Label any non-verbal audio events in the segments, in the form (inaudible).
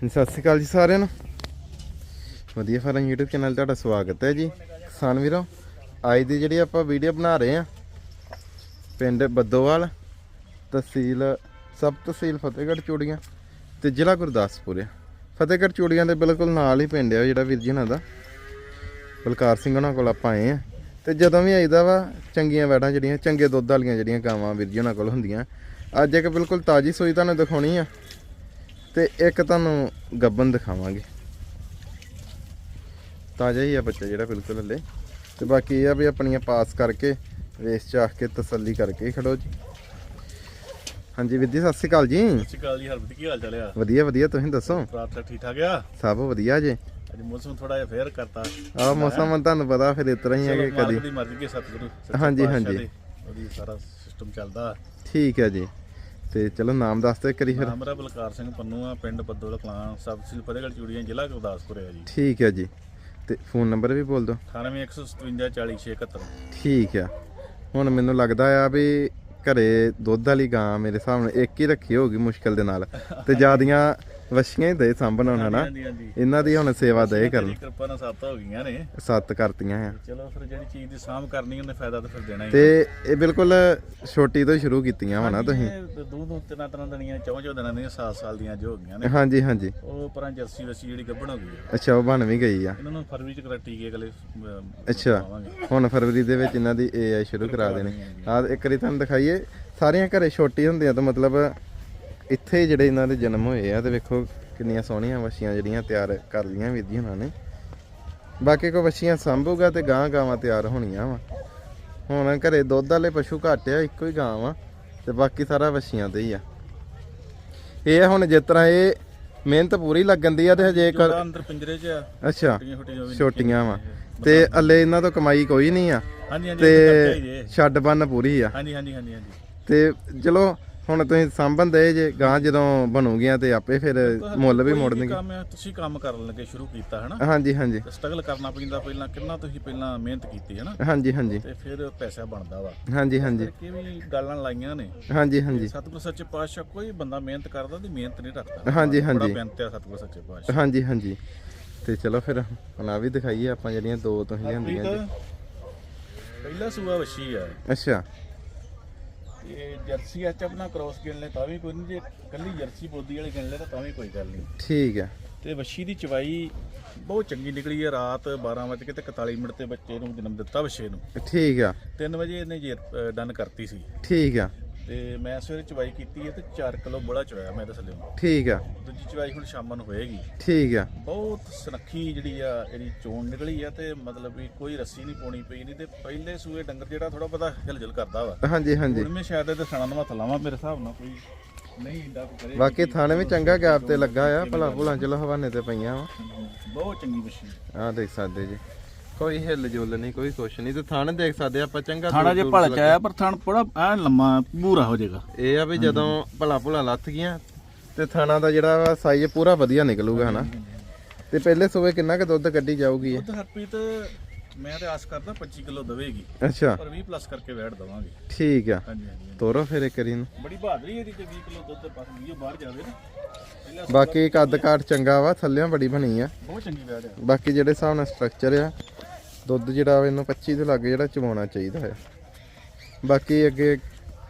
ਹਾਂਜੀ, ਸਤਿ ਸ਼੍ਰੀ ਅਕਾਲ ਜੀ ਸਾਰਿਆਂ ਨੂੰ। ਵਧੀਆ ਫਾਰਮ YouTube ਚੈਨਲ ਤੁਹਾਡਾ ਸਵਾਗਤ ਹੈ ਜੀ। ਕਿਸਾਨ ਵੀਰੋ ਅੱਜ ਦੀ ਜਿਹੜੀ ਆਪਾਂ ਵੀਡੀਓ ਬਣਾ ਰਹੇ ਆ ਪਿੰਡ ਬੱਦੋਵਾਲ, ਤਹਿਸੀਲ, ਸਬ ਤਹਿਸੀਲ ਫਤਿਹਗੜ੍ਹ ਚੂੜੀਆਂ ਤੇ ਜ਼ਿਲ੍ਹਾ ਗੁਰਦਾਸਪੁਰ ਆ। ਫਤਿਹਗੜ੍ਹ ਚੂੜੀਆਂ ਦੇ ਬਿਲਕੁਲ ਨਾਲ ਹੀ ਪਿੰਡ ਆ ਜਿਹੜਾ ਵੀਰ ਜੀ ਉਹਨਾਂ ਦਾ। ਬਲਕਾਰ ਸਿੰਘ ਉਹਨਾਂ ਕੋਲ ਆਪਾਂ ਆਏ ਆ ਤੇ ਜਦੋਂ ਵੀ ਆਈਦਾ ਵਾ, ਚੰਗੀਆਂ ਵੈੜਾਂ ਜਿਹੜੀਆਂ, ਚੰਗੇ ਦੁੱਧ ਵਾਲੀਆਂ ਜਿਹੜੀਆਂ ਗਾਵਾਂ ਵੀਰ ਜੀ ਉਹਨਾਂ ਕੋਲ ਹੁੰਦੀਆਂ। ਅੱਜ ਇੱਕ ਬਿਲਕੁਲ ਤਾਜੀ ਸੂਈ ਤੁਹਾਨੂੰ ਦਿਖਾਉਣੀ ਆ। ਤੇ ਇੱਕ ਤੁਹਾਨੂੰ ਗੱਬਨ ਦਿਖਾਵਾਂਗੇ। ਤਾਜ਼ਾ ਹੀ ਆ ਬੱਚਾ ਜਿਹੜਾ ਬਿਲਕੁਲ ਹਲੇ। ਤੇ ਬਾਕੀ ਇਹ ਆ ਵੀ ਆਪਣੀਆਂ ਪਾਸ ਕਰਕੇ ਵੇਸ ਚਾਖ ਕੇ ਤਸੱਲੀ ਕਰਕੇ ਖੜੋ ਜੀ। ਹਾਂਜੀ ਵਿੱਦੀ ਸਤਿ ਸ਼੍ਰੀ ਅਕਾਲ ਜੀ। ਸਤਿ ਸ਼੍ਰੀ ਅਕਾਲ ਜੀ ਹਰਬਤ ਕੀ ਹਾਲ ਚਾਲ ਆ? ਵਧੀਆ ਵਧੀਆ ਤੁਸੀਂ ਦੱਸੋ? ਰਾਤ ਠੀਕ ਠਾਕ ਆ? ਸਭ ਵਧੀਆ ਜੇ। ਅੱਜ ਮੌਸਮ ਥੋੜਾ ਜਿਹਾ ਫੇਰ ਕਰਤਾ। ਆ ਮੌਸਮ ਤੁਹਾਨੂੰ ਪਤਾ ਫਿਰ ਇਸ ਤਰ੍ਹਾਂ ਹੀ ਹੈ ਕਿ ਕਦੀ ਮਰਜ਼ੀ ਕੇ ਸਤਿਗੁਰੂ ਹਾਂਜੀ, ਹਾਂਜੀ। ਉਹਦੀ ਸਾਰਾ ਸਿਸਟਮ ਚੱਲਦਾ। ਠੀਕ ਹੈ ਜੀ। ਤੇ ਚਲੋ ਨਾਮ ਦੱਸ ਦਿਓ ਇੱਕ ਵਾਰੀ ਫਿਰ। ਨਾਮ ਮੇਰਾ ਬਲਕਾਰ ਸਿੰਘ ਪੰਨੂ ਆ ਪਿੰਡ ਬੱਦੋਲ ਕਲਾਂ ਸਬ ਸਿਲ ਫਤਿਹਗੜ੍ਹ ਚੂੜੀਆਂ ਜ਼ਿਲ੍ਹਾ ਗੁਰਦਾਸਪੁਰ ਹੈ ਜੀ। ਠੀਕ ਹੈ ਜੀ। ਤੇ ਫੋਨ ਨੰਬਰ ਵੀ ਬੋਲ ਦਿਓ। 9815 40671 ਠੀਕ ਆ। ਹੁਣ ਮੈਨੂੰ ਲੱਗਦਾ ਆ ਵੀ ਘਰੇ ਦੁੱਧ ਵਾਲੀ ਗਾਂ ਮੇਰੇ ਹਿਸਾਬ ਨਾਲ ਇੱਕ ਹੀ ਰੱਖੀ ਹੋਗੀ ਮੁਸ਼ਕਲ ਦੇ ਨਾਲ। ਤੇ (laughs) ਜਿਆਦੀਆਂ ਵਛੀਆਂ ਹੀ ਦੇ ਸਾਂਭਣ ਹੁਣ ਹਨਾ ਹਾਂਜੀ ਹਾਂਜੀ ਇਹਨਾਂ ਦੀ ਹੁਣ ਸੇਵਾ ਦੇ ਕਰਨ ਤੇਰੀ ਕਿਰਪਾ ਨਾਲ ਸੱਤ ਹੋ ਗਈਆਂ ਨੇ। ਸੱਤ ਕਰਤੀਆਂ ਆ। ਚਲੋ ਫਿਰ ਜਿਹੜੀ ਚੀਜ਼ ਦੀ ਸਾਂਭ ਕਰਨੀ ਉਹਨੇ ਫਾਇਦਾ ਤਾਂ ਫਿਰ ਦੇਣਾ ਹੀ ਤੇ ਇਹ ਬਿਲਕੁਲ ਛੋਟੀ ਤੋਂ ਸ਼ੁਰੂ ਕੀਤੀਆਂ ਵਾ ਨਾ ਤੁਸੀਂ। ਇਹ ਦੋ ਦੋ ਤਿੰਨ ਤਿੰਨ ਦਿਨੀਆਂ ਚੌਂ ਚੌਂ ਦਿਨਾਂ ਦੀਆਂ 7 ਸਾਲ ਦੀਆਂ ਜੋ ਹੋ ਗਈਆਂ ਨੇ। ਹਾਂਜੀ ਹਾਂਜੀ। ਉਹ ਪਰਾਂ ਜਰਸੀ ਵਸੀ ਜਿਹੜੀ ਗੱਭਣ ਹੋ ਗਈ ਅੱਛਾ ਉਹ ਬਣ ਵੀ ਗਈ ਆ। ਇਹਨਾਂ ਨੂੰ ਫਰਵਰੀ ਚ ਕਰਾ ਟੀਕੇ ਅਗਲੇ ਅਮ, ਅੱਛਾ। ਹੁਣ ਫਰਵਰੀ ਦੇ ਵਿੱਚ ਇਹਨਾਂ ਦੀ ਏਆਈ ਸ਼ੁਰੂ ਕਰਾ ਦੇਣੀ। ਆ ਇੱਕ ਵਾਰੀ ਤੁਹਾਨੂੰ ਦਿਖਾਈਏ। ਸਾਰੀਆਂ ਘਰੇ ਛੋਟੀ ਹੁੰਦੀਆਂ ਤਾਂ ਮਤਲਬ ਇੱਥੇ ਜਿਹੜੇ ਇਹਨਾਂ ਦੇ ਜਨਮ ਹੋਏ ਆ ਤੇ ਵੇਖੋ ਕਿੰਨੀਆਂ ਸੋਹਣੀਆਂ ਵਛੀਆਂ ਜਿਹੜੀਆਂ ਤਿਆਰ ਕਰ ਲੀਆਂ ਵੀਰ ਜੀ ਉਹਨਾਂ ਨੇ। ਬਾਕੀ ਕੋ ਵਛੀਆਂ ਸੰਭੂਗਾ ਤੇ ਗਾਂ ਗਾਵਾਂ ਤਿਆਰ ਹੋਣੀਆਂ ਵਾ। ਹੁਣ ਘਰੇ ਦੁੱਧ ਵਾਲੇ ਪਸ਼ੂ ਘੱਟ ਆ ਇੱਕੋ ਹੀ ਗਾਂ ਵਾ ਤੇ ਬਾਕੀ ਸਾਰਾ ਵਛੀਆਂ ਤੇ ਹੀ ਆ। ਇਹ ਹੁਣ ਜਿਸ ਤਰ੍ਹਾਂ ਇਹ ਮਿਹਨਤ ਪੂਰੀ ਲੱਗਣ ਦੀ ਆ ਤੇ ਹਜੇ ਕਰ ਅੰਦਰ ਪਿੰਜਰੇ 'ਚ ਆ। ਅੱਛਾ ਛੋਟੀਆਂ ਵੀ ਤੇ ਅੱਲੇ ਇਹਨਾਂ ਤੋਂ ਕਮਾਈ ਕੋਈ ਨਹੀਂ ਆ। ਹਾਂਜੀ ਹਾਂਜੀ ਤੇ। ਛੱਡ ਬੰਨ ਪੂਰੀ ਆ। ਹਾਂਜੀ ਹਾਂਜੀ ਹਾਂਜੀ ਹਾਂਜੀ। ਤੇ ਚਲੋ ਹੁਣ ਤੁਸੀਂ ਸਾਂਭਣ ਦੇ ਜੇ ਗਾਂ ਜਦੋਂ ਬਣੂਗੀਆਂ ਤੇ ਆਪੇ ਫਿਰ ਮੁੱਲ ਵੀ ਮੋੜਨਗੇ। ਕੰਮ ਤੁਸੀਂ ਕੰਮ ਕਰਨ ਲੱਗੇ ਸ਼ੁਰੂ ਕੀਤਾ ਹਨਾ? ਹਾਂਜੀ ਹਾਂਜੀ। ਸਟਰਗਲ ਕਰਨਾ ਪੈਂਦਾ ਪਹਿਲਾਂ ਕਿੰਨਾ ਤੁਸੀਂ ਪਹਿਲਾਂ ਮਿਹਨਤ ਕੀਤੀ ਹਨਾ? ਹਾਂਜੀ ਹਾਂਜੀ। ਤੇ ਫਿਰ ਪੈਸਾ ਬਣਦਾ ਵਾ। ਹਾਂਜੀ ਹਾਂਜੀ। ਕਿ ਵੀ ਗੱਲਾਂ ਲਾਈਆਂ ਨੇ। ਹਾਂਜੀ ਹਾਂਜੀ। ਸਤਿਗੁਰ ਸੱਚੇ ਪਾਤਸ਼ਾਹ ਕੋਈ ਬੰਦਾ ਮਿਹਨਤ ਕਰਦਾ ਤੇ ਮਿਹਨਤ ਨਹੀਂ ਰੱਖਦਾ। ਹਾਂਜੀ, ਬੜਾ ਹਾਂਜੀ। ਬੇਨਤੀ ਆ ਸਤਿਗੁਰ ਸੱਚੇ ਪਾਤਸ਼ਾਹ। ਹਾਂਜੀ ਹਾਂਜੀ। ਤੇ ਚਲੋ ਫਿਰ ਹੁਣ ਆ ਵੀ ਦਿਖਾਈਏ ਆਪਾਂ ਜਿਹੜੀਆਂ ਦੋ ਤੁਸੀਂ ਲਿਆਂਦੀਆਂ ਜੀ। ਪਹਿਲਾ ਸੂਆ ਵਸ਼ੀ ਆ। ਅੱਛਾ। ਇਹ ਜਰਸੀ ਐਚ ਆਪਣਾ ਕ੍ਰੋਸ ਗਿਣ ਲੈ ਤਾਂ ਵੀ ਕੋਈ ਨਹੀਂ ਜੇ ਕੱਲੀ ਜਰਸੀ ਬੋਦੀ ਵਾਲੇ ਗਿਣ ਲੈ ਤਾਂ ਤਾਂ ਵੀ ਕੋਈ ਗੱਲ ਨਹੀਂ। ਠੀਕ ਹੈ। ਤੇ ਵੱਛੀ ਦੀ ਚਵਾਈ ਬਹੁਤ ਚੰਗੀ ਨਿਕਲੀ ਹੈ ਰਾਤ 12 ਵਜੇ ਤੇ 41 ਮਿੰਟ ਤੇ ਬੱਚੇ ਨੂੰ ਜਨਮ ਦਿੱਤਾ ਵੱਛੇ ਨੂੰ। ਠੀਕ ਆ 3 ਵਜੇ ਇਹਨੇ ਜੇ ਡਨ ਕਰਤੀ ਸੀ। ਠੀਕ ਆ ਤੇ ਮੈਂ ਸਵੇਰੇ ਚਵਾਈ ਕੀਤੀ ਹੈ ਤੇ 4 ਕਿਲੋ ਬੋਲਾ ਚਵਾਇਆ ਮੈਂ ਤਾਂ ਥੱਲੇ ਠੀਕ ਆ। ਦੂਜੀ ਚਵਾਈ ਹੁਣ ਸ਼ਾਮਾਂ ਨੂੰ ਹੋਏਗੀ। ਠੀਕ ਆ। ਬਹੁਤ ਸੁਨੱਖੀ ਜਿਹੜੀ ਆ ਇਹਦੀ ਚੋਣ ਨਿਕਲੀ ਆ ਤੇ ਮਤਲਬ ਵੀ ਕੋਈ ਰੱਸੀ ਨਹੀਂ ਪਾਉਣੀ ਪਈ ਨਹੀਂ ਤੇ ਪਹਿਲੇ ਸੂਏ ਡੰਗਰ ਜਿਹੜਾ ਥੋੜਾ ਪਤਾ ਹਿਲਜੁਲ ਕਰਦਾ ਵਾ। ਹਾਂਜੀ ਹਾਂਜੀ। ਹੁਣ ਮੈਂ ਸ਼ਾਇਦ ਇਹਦੇ ਸਣਾ ਨੂੰ ਹੱਥ ਲਾਵਾਂ ਮੇਰੇ ਹਿਸਾਬ ਨਾਲ ਕੋਈ ਨਹੀਂ ਇੰਦਾ ਕਰੇ। ਬਾਕੀ ਥਾਣੇ ਵੀ ਚੰਗਾ ਗੈਪ ਤੇ ਲੱਗਾ ਆ ਭਲਾ ਭੁਲਾ ਚਲੋ ਹਵਾਨੇ ਤੇ ਪਈਆਂ ਵਾ। ਬਹੁਤ ਚੰਗੀ ਮਸ਼ੀਨ। ਆਹ ਦੇਖ ਸਕਦੇ ਜੀ। ਕੋਈ ਹਿੱਲ ਜੁਲ ਨਹੀਂ ਕੋਈ ਕੁਛ ਨਹੀਂ। ਤੇ ਥਾਣੇ ਦੇਖ ਸਕਦੇ ਆਪਾਂ ਚੰਗਾ ਥਾਣਾ ਜੇ ਦੂਰ- ਭਲ ਦੂਰ ਚ ਆਇਆ ਪਰ ਥਣ ਬੜਾ ਐ ਲੰਮਾ ਪੂਰਾ ਹੋ ਜਾਏਗਾ। ਇਹ ਆ ਵੀ ਜਦੋਂ ਭਲਾ ਭੁਲਾ ਲੱਥ ਗਈਆਂ ਤੇ ਥਾਣਾ ਦਾ ਜਿਹੜਾ ਸਾਈਜ਼ ਪੂਰਾ ਵਧੀਆ ਨਿਕਲੂਗਾ ਹਨਾ? ਤੇ ਪਹਿਲੇ ਸੂਬੇ ਕਿੰਨਾ ਕੁ ਦੁੱਧ ਕੱਢੀ ਜਾਊਗੀ ਇਹ? ਦੁੱਧ ਹਰਪ੍ਰੀਤ ਮੈਂ ਤੇ ਆਸ ਕਰਦਾ 25 ਕਿਲੋ ਦਵੇਗੀ। ਅੱਛਾ। ਪਰ 20 ਪਲੱਸ ਕਰਕੇ ਵੈਟ ਦਵਾਂਗੇ। ਠੀਕ ਆ। ਹਾਂਜੀ ਹਾਂਜੀ ਤੋਰੋ ਫਿਰ ਇੱਕ ਵਾਰੀ ਨੂੰ ਬੜੀ ਬਹਾਦਰੀ ਇਹਦੀ ਤੇ 20 ਕਿਲੋ ਦੁੱਧ ਪਾਸ ਵੀਓ ਬਾਹਰ ਜਾਵੇ ਨਾ। ਪਹਿਲਾਂ ਬਾਕੀ ਕੱਦ ਕਾਠ ਚੰਗਾ ਵਾ ਥੱਲਿਆਂ ਬੜੀ ਬਣੀ ਆ। ਬਹੁਤ ਚੰਗੀ ਵੈਟ ਆ। ਬਾਕੀ ਜਿਹੜੇ ਹਿਸਾਬ ਨਾਲ ਸਟਰਕਚਰ ਆ ਦੁੱਧ ਜਿਹੜਾ ਵਾ ਇਹਨੂੰ 25 ਦੇ ਲਾਗੇ ਜਿਹੜਾ ਚਵਾਉਣਾ ਚਾਹੀਦਾ ਹੈ। ਬਾਕੀ ਅੱਗੇ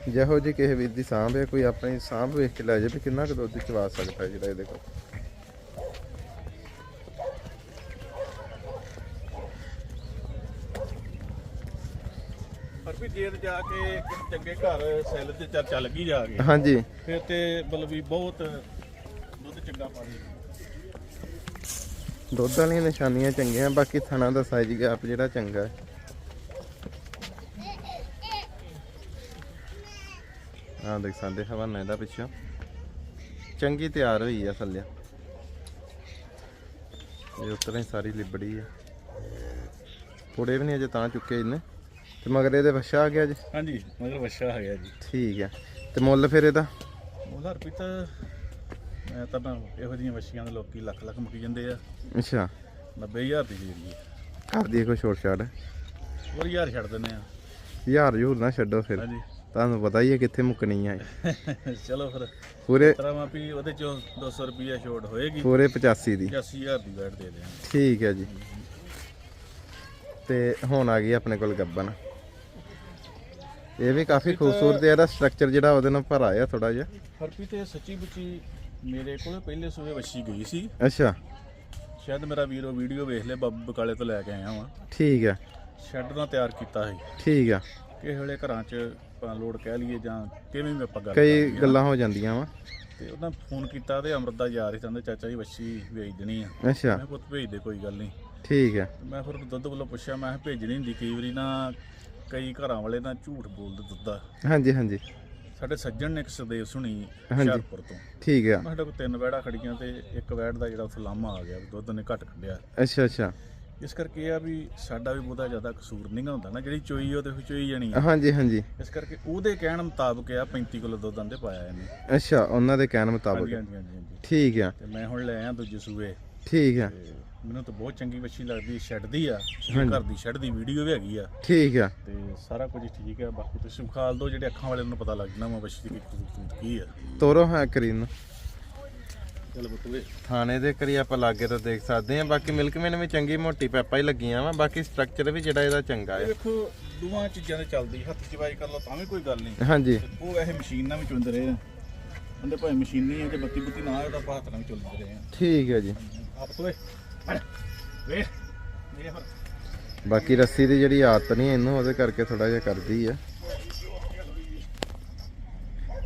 ਜਿਹੋ ਜਿਹੀ ਕਿਸੇ ਵੀਰ ਦੀ ਸਾਂਭ ਹੈ ਕੋਈ ਆਪਣੀ ਸਾਂਭ ਵੇਖ ਕੇ ਲੈ ਜਾਵੇ ਵੀ ਕਿੰਨਾ ਕੁ ਦੁੱਧ ਚਵਾ ਸਕਦਾ ਹੈ ਜਿਹੜਾ ਇਹਦੇ ਕੋਲ। ਹਰਪ੍ਰੀਤ ਜੇ ਤੇ ਜਾ ਕੇ ਚੰਗੇ ਘਰ ਸੈਲ ਤੇ ਚੱਲ ਗਈ ਜਾ ਕੇ। ਹਾਂਜੀ। ਫਿਰ ਤੇ ਮਤਲਬ ਵੀ ਬਹੁਤ ਦੁੱਧ ਚੰਗਾ ਪਾ ਦੇ ਦੁੱਧ ਵਾਲੀਆਂ ਨਿਸ਼ਾਨੀਆਂ ਚੰਗੀਆਂ ਬਾਕੀ ਥਣਾ ਦਾ ਸਾਈਜ਼ ਗੈਪ ਜਿਹੜਾ ਚੰਗਾ ਹੈ। ਆਹ ਦੇਖ ਸਕਦੇ ਹਵਾਨਾ ਇਹਦਾ ਪਿੱਛੋਂ। ਚੰਗੀ ਤਿਆਰ ਹੋਈ ਆ ਥੱਲੇ। ਇਹ ਉਤਰਾਂ ਸਾਰੀ ਲਿਬੜੀ ਆ। ਥੋੜੇ ਵੀ ਨਹੀਂ ਅਜੇ ਤਾਂ ਚੁੱਕੇ ਇਹਨੇ। ਤੇ ਮਗਰ ਇਹਦੇ ਵਛਾ ਆ ਗਿਆ ਜੀ? ਹਾਂਜੀ ਮਗਰ ਵੱਛਾ ਆ ਗਿਆ ਜੀ। ਠੀਕ ਆ। ਤੇ ਮੁੱਲ ਫਿਰ ਇਹਦਾ? ਉਹਦਾ ਹਰਪ੍ਰੀਤ ਮੈਂ ਤਾਂ ਨਾ ਇਹੋ ਜਿਹੀਆਂ ਵੱਛੀਆਂ ਦੇ ਲੋਕੀ ਲੱਖ ਲੱਖ ਮੁੱਕੀ ਜਾਂਦੇ ਆ। ਅੱਛਾ। 90000 ਦੀ ਜਿਹੜੀ ਹੈ ਕਰ ਦਈਏ ਕੋਈ ਛੋਟ ਛਾੜ ਹੋਰ ਹਜ਼ਾਰ ਛੱਡ ਦਿੰਦੇ ਆ। ਯਾਰ ਯੂਰ ਨਾ ਛੱਡੋ ਫਿਰ। ਹਾਂਜੀ। ਤੁਹਾਨੂੰ ਪਤਾ ਹੀ ਹੈ ਕਿੱਥੇ ਮੁੱਕਣੀ ਆ ਇਹ। (laughs) ਚਲੋ ਫਿਰ। ਪੂਰੇ ਤਰ੍ਹਾਂ ਵਾ ਵੀ ਉਹਦੇ ਚੋਂ 200 ਰੁਪਿਆ ਛੋਟ ਹੋਏਗੀ। ਪੂਰੇ 85 ਦੀ। 80000 ਦੀ ਬੈਠ ਦੇ ਦਿਆਂਗੇ। ਠੀਕ ਹੈ ਜੀ। ਤੇ ਹੁਣ ਆ ਗਈ ਆਪਣੇ ਕੋਲ ਗੱਬਨ ਇਹ ਵੀ ਕਾਫੀ ਖੂਬਸੂਰਤ ਹੈ ਇਹਦਾ ਸਟਰਕਚਰ ਜਿਹੜਾ ਉਹਦੇ ਨਾਲ ਭਰਾ ਆ ਥੋੜਾ ਜਿਹਾ। ਹਰਪੀ ਤੇ ਸੱਚੀ ਬੁੱਚੀ ਮੇਰੇ ਕੋਲ ਪਹਿਲੇ ਸੂਏ ਵੱਛੀ ਗਈ ਸੀ। ਅੱਛਾ। ਸ਼ਾਇਦ ਮੇਰਾ ਵੀਰ ਉਹ ਵੀਡੀਓ ਵੇਖ ਲਿਆ ਬੱਬ ਬਕਾਲੇ ਤੋਂ ਲੈ ਕੇ ਆਇਆ ਵਾਂ। ਠੀਕ ਹੈ ਸ਼ੈੱਡ ਨਾਲ ਤਿਆਰ ਕੀਤਾ ਸੀ। ਠੀਕ ਆ। ਕਿਸੇ ਵੇਲੇ ਘਰਾਂ 'ਚ ਲੋਡ ਕਹਿ ਲਈਏ ਜਾਂ ਕਿਵੇਂ ਵੀ ਆਪਾਂ ਗੱਲ ਕਈ ਕਰਦੇ ਹਾਂ। ਗੱਲਾਂ ਹੋ ਜਾਂਦੀਆਂ ਵਾ। ਤੇ ਉਹਨਾਂ ਫੋਨ ਕੀਤਾ ਤੇ ਅਮਰਤ ਦਾ ਯਾਰ ਹੀ ਕਹਿੰਦੇ ਚਾਚਾ ਜੀ ਵੱਛੀ ਵੇਚ ਦੇਣੀ ਆ। ਅੱਛਾ। ਮੈਂ ਪੁੱਤ ਭੇਜ ਦੇ ਕੋਈ ਗੱਲ ਨਹੀਂ। ਠੀਕ ਹੈ ਮੈਂ ਫਿਰ ਦੁੱਧ ਵੱਲੋਂ ਪੁੱਛਿਆ ਮੈਂ ਕਿਹਾ ਭੇਜਣੀ ਹੁੰਦੀ ਕਈ ਵਾਰੀ ਨਾ ਕਈ ਘਰਾਂ ਵਾਲੇ ਨਾ ਝੂਠ ਬੋਲਦੇ ਦੁੱਧ ਦਾ। ਹਾਂਜੀ ਹਾਂਜੀ। ਸਾਡੇ ਸੱਜਣ ਨੇ ਇੱਕ ਸਦੇਵ ਸੁਣੀ ਹਾਂਜੀ। ਹੁਸ਼ਿਆਰਪੁਰ ਤੋਂ। ਠੀਕ ਆ। ਮੈਂ ਸਾਡੇ ਕੋਲ ਤਿੰਨ ਵੈੜਾ ਖੜੀਆਂ ਤੇ ਇੱਕ ਵੈੜ ਦਾ ਜਿਹੜਾ ਉੱਥੇ ਲਾਮਾ ਆ ਗਿਆ ਵੀ ਦੁੱਧ ਨੇ ਘੱਟ ਕੱਢਿਆ ਅੱਛਾ ਅੱਛਾ। ਇਸ ਕਰਕੇ ਇਹ ਆ ਵੀ ਸਾਡਾ ਵੀ ਬਹੁਤਾ ਜ਼ਿਆਦਾ ਕਸੂਰ ਨਹੀਂ ਗਾ ਹੁੰਦਾ ਨਾ ਜਿਹੜੀ ਚੋਈ ਉਹਦੇ ਵਿੱਚ ਚੋਈ ਜਾਣੀ ਆ। ਹਾਂਜੀ ਹਾਂਜੀ। ਇਸ ਕਰਕੇ ਉਹਦੇ ਕਹਿਣ ਮੁਤਾਬਕ ਆ 35 ਕਿਲੋ ਦੁੱਧ ਆਂਦੇ ਪਾਇਆ ਇਹਨੇ। ਅੱਛਾ ਉਹਨਾਂ ਦੇ ਕਹਿਣ ਮੁਤਾਬਕ। ਹਾਂਜੀ ਹਾਂਜੀ ਹਾਂਜੀ ਹਾਂਜੀ। ਠੀਕ ਆ। ਤੇ ਮੈਂ ਹੁਣ ਲੈ ਆਇਆ ਦੂਜੇ ਸੂਏ। ਠੀਕ ਆ। ਤੇ ਮੈਨੂੰ ਤਾਂ ਬਹੁਤ ਚੰਗੀ ਵੱਛੀ ਲੱਗਦੀ ਸ਼ੈੱਡ ਦੀ ਆ। ਘਰ ਦੀ ਸ਼ੈੱਡ ਦੀ ਵੀਡੀਓ ਵੀ ਹੈਗੀ ਆ। ਠੀਕ ਆ। ਤੇ ਸਾਰਾ ਕੁਝ ਠੀਕ ਹੈ ਬਾਕੀ ਤੁਸੀਂ ਵਿਖਾਲ ਦਿਓ ਜਿਹੜੇ ਅੱਖਾਂ ਵਾਲੇ ਨੂੰ ਪਤਾ ਲੱਗ ਜਾਣਾ ਵਾ ਵੱਛੀ ਦੀ ਖੂਬਸੂਰਤ ਕੀ ਆ। ਤੋਰੋ ਹੈ ਕਰੀਨ ਚਲ ਬਤੂਏ। ਥਾਣੇ ਦੇ ਕਰੀ ਆਪਾਂ ਲਾਗੇ ਤੋਂ ਦੇਖ ਸਕਦੇ ਆ ਬਾਕੀ ਮਿਲਕਮੈਨ ਵੀ ਚੰਗੀ ਮੋਟੀ ਪੈਪਾ ਹੀ ਲੱਗੀਆਂ ਵਾ ਬਾਕੀ ਸਟਰਕਚਰ ਵੀ ਜਿਹੜਾ ਇਹਦਾ ਚੰਗਾ ਇਹ ਹੈ ਵੇਖੋ ਦੋਵਾਂ ਚੀਜ਼ਾਂ ਤੇ ਚੱਲਦੀ ਹੱਥ ਚਵਾਈ ਕਰ ਲਓ ਤਾਂ ਵੀ ਕੋਈ ਗੱਲ ਨਹੀਂ। ਹਾਂਜੀ। ਉਹ ਵੈਸੇ ਮਸ਼ੀਨ ਨਾਲ ਵੀ ਚੁੰਦ ਰਹੇ ਆ। ਕਹਿੰਦੇ ਭਾਵੇਂ ਮਸ਼ੀਨੀ ਹੈ ਤੇ ਬੱਤੀ ਬੁੱਤੀ ਨਾ ਹੋਏ ਤਾਂ ਹੱਥ ਨਾਲ ਵੀ ਚੁੰਦ ਰਹੇ ਆ। ਠੀਕ ਹੈ ਜੀ। ਆਪ ਤੋਏ ਵੇ ਵੇ ਬਾਕੀ ਰੱਸੀ ਦੀ ਜਿਹੜੀ ਆਦਤ ਨਹੀਂ ਇਹਨੂੰ, ਉਹਦੇ ਕਰਕੇ ਥੋੜਾ ਜਿਹਾ ਕਰਦੀ ਆ।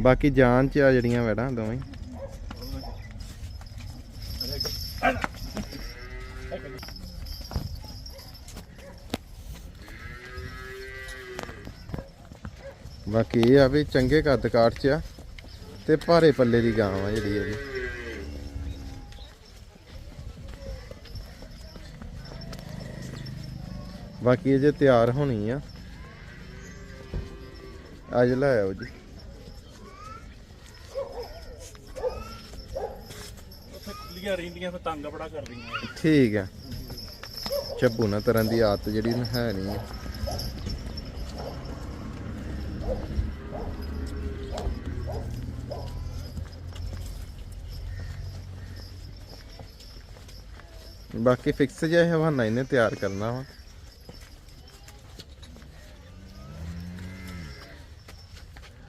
ਬਾਕੀ ਜਾਨ ਚ ਆ ਜਿਹੜੀਆਂ ਵੈੜਾਂ ਦੋਵੇਂ। ਬਾਕੀ ਇਹ ਆ ਵੀ ਚੰਗੇ ਕੱਦ ਕਾਠ ਚ ਆ, ਤੇ ਭਾਰੇ ਪੱਲੇ ਦੀ ਗਾਂ ਆ ਜਿਹੜੀ ਇਹਦੀ। ਬਾਕੀ ਇਹ ਜੇ ਤਿਆਰ ਹੋਣੀ ਆ। ਅੱਜ ਲੈ ਆਓ ਜੀ। ਉੱਥੇ ਖੁੱਲੀਆਂ ਰਹਿੰਦੀਆਂ ਫਿਰ ਤੰਗ ਬੜਾ ਕਰਦੀਆਂ ਠੀਕ ਆ। ਚੱਬੂ ਨਾ ਤਰਨ ਦੀ ਆਦਤ ਜਿਹੜੀ ਇਹਨੂੰ ਹੈ ਨਹੀਂ ਆ। ਬਾਕੀ ਫਿਕਸ ਜਿਹਾ ਹਵਾਨਾ ਇਹਨੇ ਤਿਆਰ ਕਰਨਾ ਵਾ।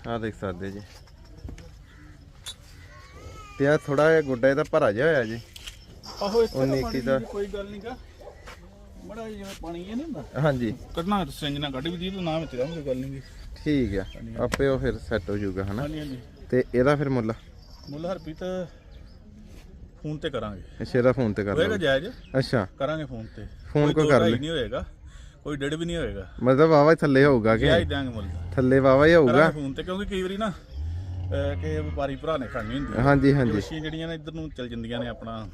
ਆ ਦੇਖ ਸਕਦੇ ਜੀ। ਤੇ ਆ ਥੋੜਾ ਜਿਹਾ ਗੁੱਡਾ ਇਹਦਾ ਭਰਾ ਜਿਹਾ ਹੋਇਆ ਜੀ। ਆਹੋ ਇੱਥੇ ਉਹ ਤਾਂ ਨਿੱਕੀ ਪਾਣੀ ਦਾ- ਦੀ ਕੋਈ ਗੱਲ ਨਹੀਂਗਾ ਬੜਾ ਜਿਵੇਂ ਪਾਣੀ ਇਹ ਨਹੀਂ ਹੁੰਦਾ। ਹਾਂਜੀ। ਕੱਢਣਾ ਸਿੰਜ ਕੱਢ ਵੀ ਦੀ ਤਾਂ ਨਾ ਵਿੱਚ ਰਹਾਂਗੇ ਗੱਲ ਨਹੀਂ ਠੀਕ ਆ। ਆਪੇ ਉਹ ਫਿਰ ਸੈੱਟ ਹੋ ਜਾਊਗਾ ਹਨਾ? ਹਾਂਜੀ ਹਾਂਜੀ। ਤੇ ਇਹਦਾ ਫਿਰ ਮੁੱਲ? ਮੁੱਲ ਹਰਪ੍ਰੀਤ ਫੋਨ ਤੇ ਕਰਾਂਗੇ। ਅੱਛਾ ਇਹਦਾ ਫੋਨ ਤੇ ਕਰ ਹੋਏਗਾ ਜਾਇਜ਼? ਅੱਛਾ। ਕਰਾਂਗੇ ਫੋਨ ਤੇ। ਫੋਨ ਕੋ ਕਰ ਲੈ ਨਹੀਂ ਹੋਏਗਾ। ਕੋਈ ਡੇਢ ਵੀ ਨਹੀਂ ਹੋਏਗਾ। ਮਤਲਬ ਵਾਵਾ ਥੱਲੇ ਹੋਊਗਾ ਕਿ? ਜਾਇਜ਼ ਦਿਆਂਗੇ ਮੁੱਲ। ਥੱਲੇ ਵਾਵਾ ਹੀ ਹੋਊਗਾ। ਕਰਾਂਗੇ ਫੋਨ ਤੇ ਕਿਉਂਕਿ ਕਈ ਵਾਰੀ ਨਾ ਅਹ, ਕਿਸੇ ਵਪਾਰੀ ਭਰਾ ਨੇ ਖੜਨੀ ਹੁੰਦੀ ਹੈ ਹਾਂਜੀ ਹਾਂਜੀ। ਮੱਛੀਆਂ ਜਿਹੜੀਆਂ ਨੇ ਇੱਧਰ ਨੂੰ ਚੱਲ ਜਾਂਦੀਆਂ ਨੇ ਆਪਣਾ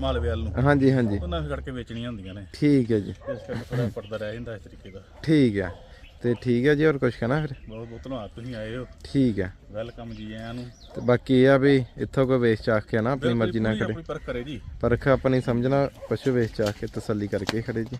ਮਾਲਵੇ ਵੱਲ ਨੂੰ। ਹਾਂਜੀ ਹਾਂਜੀ। ਉਹਨਾਂ ਫਿਰ ਕਰਕੇ ਵੇਚਣੀਆਂ ਹੁੰਦੀਆਂ ਨੇ। ਠੀਕ ਹੈ ਜੀ। ਇਸ ਕਰਕੇ ਥੋੜਾ ਪਰਦਾ ਰਹਿ ਜਾਂਦਾ ਇਸ ਤਰੀਕੇ ਦਾ। ਠੀਕ ਹੈ। ਤੇ ਠੀਕ ਹੈ ਜੀ ਹੋਰ ਕੁਝ ਕਹਿਣਾ ਫਿਰ? ਬਹੁਤ ਬਹੁਤ ਧੰਨਵਾਦ ਤੁਸੀਂ ਆਏ ਹੋ। ਠੀਕ ਹੈ। ਵੈਲਕਮ ਜੀ ਆਇਆਂ ਨੂੰ। ਤੇ ਬਾਕੀ ਇਹ ਆ ਵੀ ਇੱਥੋਂ ਕੋਈ ਵੇਚ ਚਾਖ ਕੇ ਨਾ ਆਪਣੀ ਮਰਜ਼ੀ ਨਾਲ ਪੂਰੀ ਖੜੇ। ਆਪਣੀ ਪਰਖ ਕਰੇ ਜੀ। ਪਰਖ ਆਪਣੀ ਸਮਝਣਾ ਪਸ਼ੂ ਵੇਚ ਚਾਖ ਕੇ ਤਸੱਲੀ ਕਰਕੇ ਖੜੇ ਜੀ।